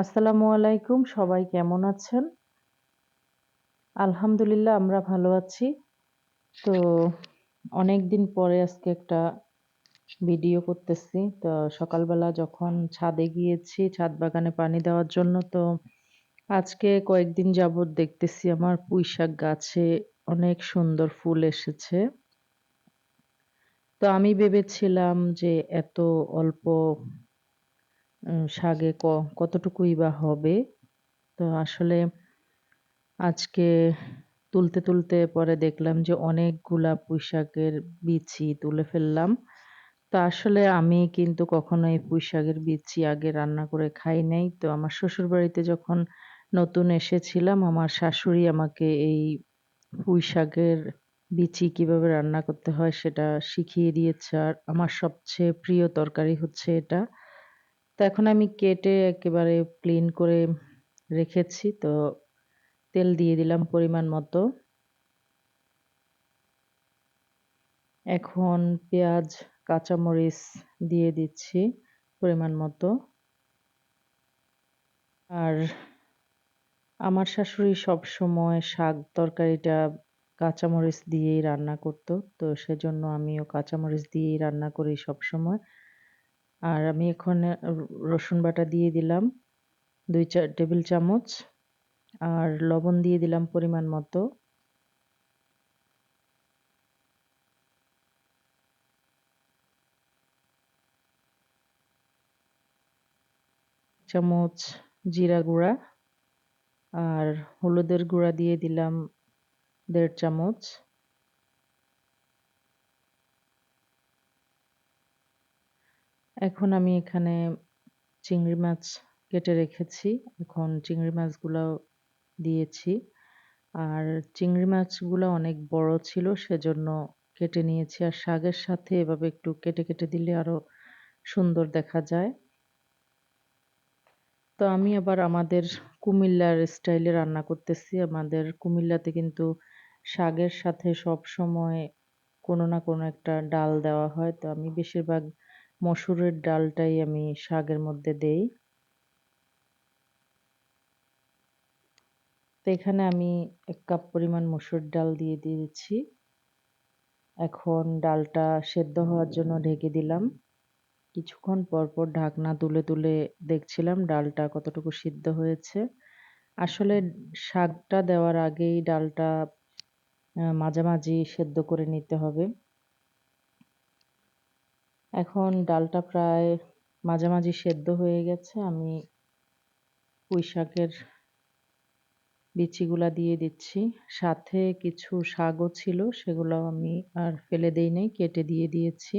আসসালামু আলাইকুম, সবাই কেমন আছেন? আলহামদুলিল্লাহ, আমরা ভালো আছি। তো অনেক দিন পরে আজকে একটা ভিডিও করতেছি। তো সকালবেলা যখন ছাদে গিয়েছি, ছাদ বাগানে পানি দেওয়ার জন্য, তো আজকে কয়েকদিন যাবৎ দেখতেছি আমার পুঁই শাক গাছে অনেক সুন্দর ফুল এসেছে। তো আমি ভেবেছিলাম যে এত অল্প শাকে ক, কতটুকুই বা হবে। তো আসলে আজকে তুলতে তুলতে পরে দেখলাম যে অনেকগুলা পুঁই শাকের বিচি তুলে ফেললাম। তো আসলে আমি কিন্তু কখনো এই পুঁই শাকের বিচি আগে রান্না করে খাই নাই। তো আমার শ্বশুর বাড়িতে যখন নতুন এসেছিলাম, আমার শাশুড়ি আমাকে এই পুঁই শাকের বিচি কীভাবে রান্না করতে হয় সেটা শিখিয়ে দিয়েছে। আর আমার সবচেয়ে প্রিয় তরকারি হচ্ছে এটা। তো এখন আমি কেটে একেবারে ক্লিন করে রেখেছি। তো তেল দিয়ে দিলাম পরিমাণ মতো। এখন পেঁয়াজ, কাঁচামরিচ দিয়ে দিচ্ছি পরিমাণ মতো। আর আমার শাশুড়ি সব সময় শাক তরকারিটা কাঁচামরিচ দিয়েই রান্না করতো। তো সেজন্য আমিও কাঁচামরিচ দিয়েই রান্না করি সব সময় আর আমি এখন রসুন বাটা দিয়ে দিলাম, দুই চার টেবিল চামচ, আর লবণ দিয়ে দিলাম পরিমাণ মতো। চামচ জিরা গুঁড়া, আর হলুদের গুঁড়া দিয়ে দিলাম দেড় চামচ। এখন আমি এখানে চিংড়ি মাছ কেটে রেখেছি। এখন চিংড়ি মাছগুলো দিয়েছি। আর চিংড়ি মাছগুলো অনেক বড় ছিল, সেজন্য কেটে নিয়েছি। আর শাকের সাথে এভাবে একটু কেটে কেটে দিলে আরও সুন্দর দেখা যায়। তো আমি আবার আমাদের কুমিল্লার স্টাইলে রান্না করতেছি। আমাদের কুমিল্লাতে কিন্তু শাকের সাথে সব সময় কোনো না কোনো একটা ডাল দেওয়া হয়। তো আমি বেশিরভাগ মসুরের ডালটাই আমি শাকের মধ্যে দেই। তো এখানে আমি এক কাপ পরিমাণ মসুর ডাল দিয়ে দিয়েছি। এখন ডালটা সেদ্ধ হওয়ার জন্য ঢেকে দিলাম। কিছুক্ষণ পর পর ঢাকনা তুলে তুলে দেখছিলাম ডালটা কতটুকু সিদ্ধ হয়েছে। আসলে শাকটা দেওয়ার আগেই ডালটা মাঝামাঝি সেদ্ধ করে নিতে হবে। এখন ডালটা প্রায় মাঝামাঝি সেদ্ধ হয়ে গেছে। আমি পুঁই শাকের বিচিগুলা দিয়ে দিচ্ছি। সাথে কিছু শাকও ছিল, সেগুলো আমি আর ফেলে দেই নাই, কেটে দিয়ে দিয়েছি।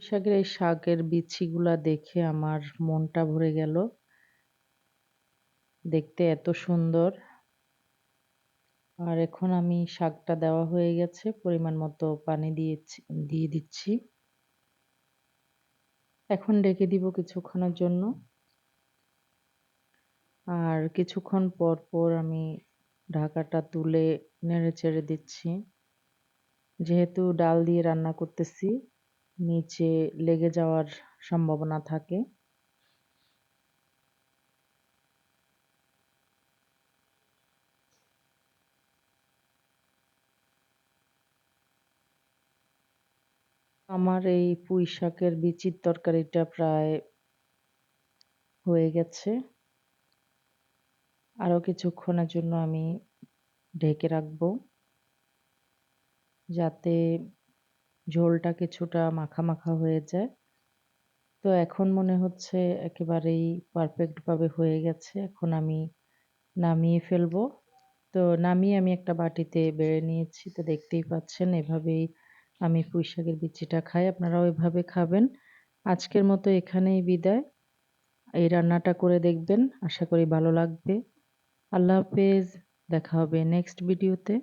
শাকের এই শাকের বিচিগুলা দেখে আমার মনটা ভরে গেল। দেখতে এত সুন্দর। আর এখন আমি শাকটা দেওয়া হয়ে গেছে, পরিমাণ মতো পানি দিয়েছি, দিয়ে দিচ্ছি। এখন ডেকে দিব কিছুক্ষণের জন্য। আর কিছুক্ষণ পর পর আমি ঢাকাটা তুলে নেড়ে চেড়ে দিচ্ছি। যেহেতু ডাল দিয়ে রান্না করতেছি, নিচে লেগে যাওয়ার সম্ভাবনা থাকে। আমার এই পুঁই শাকের বিচির তরকারিটা প্রায় হয়ে গেছে। আরও কিছুক্ষণের জন্য আমি ঢেকে রাখব। যাতে ঝোলটা কিছুটা মাখা মাখা হয়ে যায়। তো এখন মনে হচ্ছে একেবারেই পারফেক্টভাবে হয়ে গেছে। এখন আমি নামিয়ে ফেলব। তো নামিয়ে আমি একটা বাটিতে বেড়ে নিয়েছি। তো দেখতেই পাচ্ছেন এভাবেই আমি পুঁই শাকের বিচিটা খাই, আপনারাও এভাবে খাবেন। আজকের মতো এখানেই বিদায়। এই রান্নাটা করে দেখবেন, আশা করি ভালো লাগবে। আল্লাহ হাফেজ, দেখা হবে নেক্সট ভিডিওতে।